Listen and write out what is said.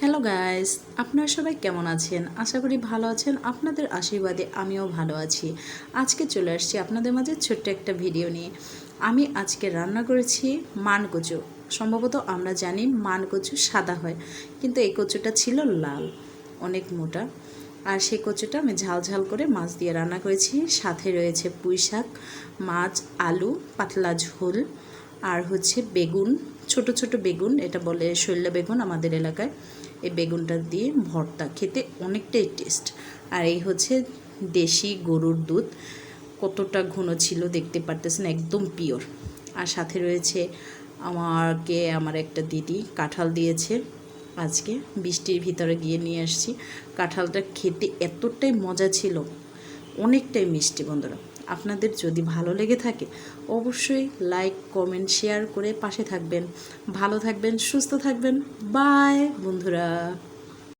Hello guys আপনারা সবাই কেমন আছেন? আশা করি ভালো আছেন। আপনাদের আশীর্বাদে আমিও ভালো আছি। আজকে চলে আসছি আপনাদের মাঝে ছোট্ট একটা ভিডিও নিয়ে। আমি আজকে রান্না করেছি মান কচু। সম্ভবত আমরা জানি মান কচু সাদা হয়, কিন্তু এই কচুটা ছিল লাল, অনেক মোটা। আর সেই কচুটা আমি ঝাল ঝাল করে মাছ দিয়ে রান্না করেছি। সাথে রয়েছে পুঁই শাক মাছ, আলু, পাতলা ঝোল, আর হচ্ছে বেগুন ছোট ছোট বেগুন, এটা বলে শৈল্য বেগুন আমাদের এলাকায়। এই বেগুনটা দিয়ে ভর্তা, খেতে অনেকটাই টেস্ট আর এই হচ্ছে দেশি গরুর দুধ। কতটা ঘন ছিল দেখতে পারতেছেন, একদম পিওর আর সাথে রয়েছে আমাকে, আমার একটা দিদি কাঁঠাল দিয়েছে। আজকে বৃষ্টির ভিতরে গিয়ে নিয়ে আসছি। কাঁঠালটা খেতে এতটাই মজা ছিল, অনেকটাই মিষ্টি বন্ধুরা। আপনাদের যদি ভালো লেগে থাকে, অবশ্যই লাইক কমেন্ট শেয়ার করে পাশে থাকবেন। ভালো থাকবেন, সুস্থ থাকবেন। বাই বন্ধুরা।